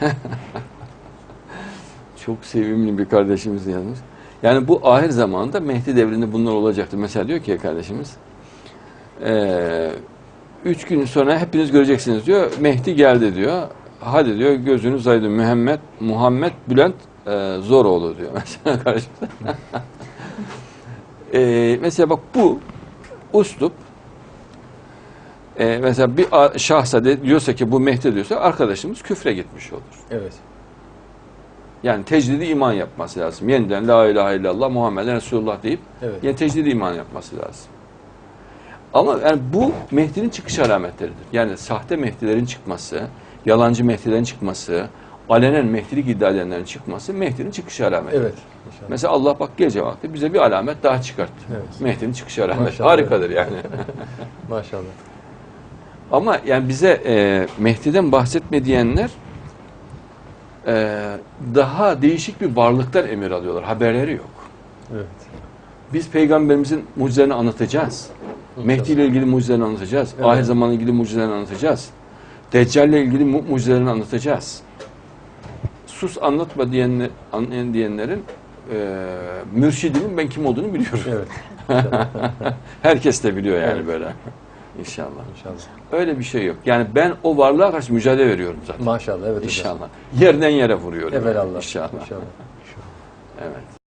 Çok sevimli bir kardeşimiz yalnız. Yani bu ahir zamanda Mehdi devrinde bunlar olacaktı. Mesela diyor ki kardeşimiz, eee, üç gün sonra hepiniz göreceksiniz diyor. Mehdi geldi diyor. Hadi diyor gözünüz aydın Muhammed, Muhammed Bülent eee, Zoroğlu diyor mesela kardeşimiz. Eee, mesela bak bu uslup eee, mesela bir şahsa de, diyorsa ki bu Mehdi diyorsa arkadaşımız küfre gitmiş olur. Evet. Yani tecdidi iman yapması lazım. Yeniden la ilahe illallah Muhammeden Resulullah deyip Evet. yani tecdidi iman yapması lazım. Ama yani bu Mehdi'nin çıkış alametleridir. Yani sahte Mehdilerin çıkması, yalancı Mehdilerin çıkması, alenen Mehdilik iddia edenlerin çıkması Mehdi'nin çıkış alametidir. Evet. İnşallah. Mesela Allah bak gece vakti bize bir alamet daha çıkarttı. Evet. Mehdi'nin çıkış alameti. Maşallah. Harikadır yani. Maşallah. Ama yani bize e, Mehdi'den bahsetme diyenler e, daha değişik bir varlıktan emir alıyorlar. Haberleri yok. Evet. Biz peygamberimizin mucizelerini anlatacağız. Mehdi ile ilgili mucizelerini anlatacağız. Evet. Ahir zamanla ilgili mucizelerini anlatacağız. Deccal ile ilgili mu- mucizelerini anlatacağız. Sus anlatma diyenler, anlayan diyenlerin e, mürşidinin ben kim olduğunu biliyorum. Evet. Herkes de biliyor yani Evet. böyle. İnşallah. İnşallah. Öyle bir şey yok. Yani ben o varlığa karşı mücadele veriyorum zaten. Maşallah. Evet hocam. İnşallah. Yerden yere vuruyorum. Evelallah. İnşallah. İnşallah. Evet.